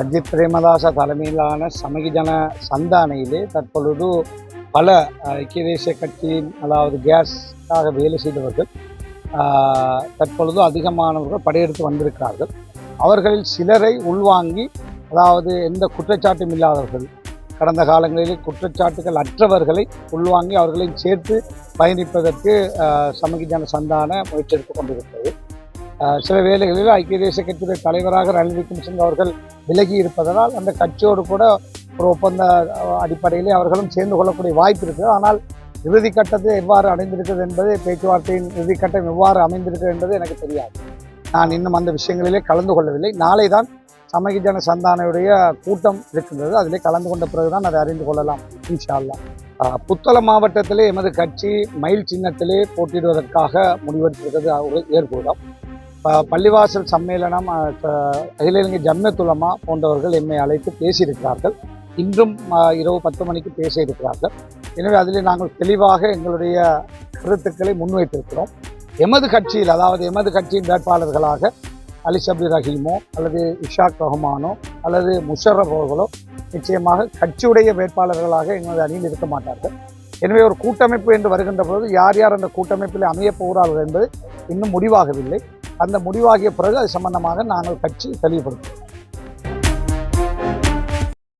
அஜித் பிரேமதாச தலைமையிலான சமகிஜன சந்தானையிலே தற்பொழுது பல ஐக்கிய தேசிய கட்சியின் அதாவது கேஸாக வேலை செய்தவர்கள் தற்பொழுது அதிகமானவர்கள் படையெடுத்து வந்திருக்கிறார்கள். அவர்களில் சிலரை உள்வாங்கி அதாவது எந்த குற்றச்சாட்டும் இல்லாதவர்கள் கடந்த காலங்களில் குற்றச்சாட்டுகள் அற்றவர்களை உள்வாங்கி அவர்களையும் சேர்த்து பயணிப்பதற்கு சமகிஜன சந்தான முயற்சி எடுத்துக் கொண்டிருக்கிறது. சில வேலைகளில் ஐக்கிய தேசிய கட்சியுடைய தலைவராக ரணில் விக்ரமசிங்க அவர்கள் விலகி இருப்பதனால் அந்த கட்சியோடு கூட ஒரு ஒப்பந்த அடிப்படையிலே அவர்களும் சேர்ந்து கொள்ளக்கூடிய வாய்ப்பு இருக்குது. ஆனால் இறுதி கட்டத்தை எவ்வாறு அடைந்திருக்கிறது என்பது பேச்சுவார்த்தையின் இறுதி கட்டம் எவ்வாறு அமைந்திருக்கிறது என்பது எனக்கு தெரியாது. நான் இன்னும் அந்த விஷயங்களிலே கலந்து கொள்ளவில்லை. நாளை தான் சமகிஜன சந்தானையுடைய கூட்டம் இருக்கின்றது. அதிலே கலந்து கொண்ட பிறகுதான் அதை அறிந்து கொள்ளலாம். இன்ஷா புத்தள புத்தளம் மாவட்டத்திலே எமது கட்சி மயில் சின்னத்திலே போட்டியிடுவதற்காக முடிவெடுத்திருக்கிறது. ஒரு பள்ளிவாசல் சம்மேளனம் அகில இலங்கை ஜம்மத்துலமா போன்றவர்கள் எம்மை அழைத்து பேசியிருக்கிறார்கள். இன்றும் இரவு பத்து மணிக்கு பேச இருக்கிறார்கள் எனவே அதில் நாங்கள் தெளிவாக எங்களுடைய கருத்துக்களை முன்வைத்திருக்கிறோம். எமது கட்சியில் அதாவது எமது கட்சியின் வேட்பாளர்களாக அலி சப்ரி ரஹீமோ அல்லது இஷாக் ரஹ்மானோ அல்லது முஷரப் அவர்களோ நிச்சயமாக கட்சியுடைய வேட்பாளர்களாக எங்களது அணியில் இருக்க மாட்டார்கள். எனவே ஒரு கூட்டமைப்பு என்று வருகின்ற பொழுது யார் யார் அந்த கூட்டமைப்பில் அமையப் போகிறார்கள் என்பது இன்னும் முடிவாகவில்லை. அந்த முடிவாகிய பிறகு அது சம்பந்தமாக நாங்கள் கட்சி தெளிவுபடுத்துவோம்.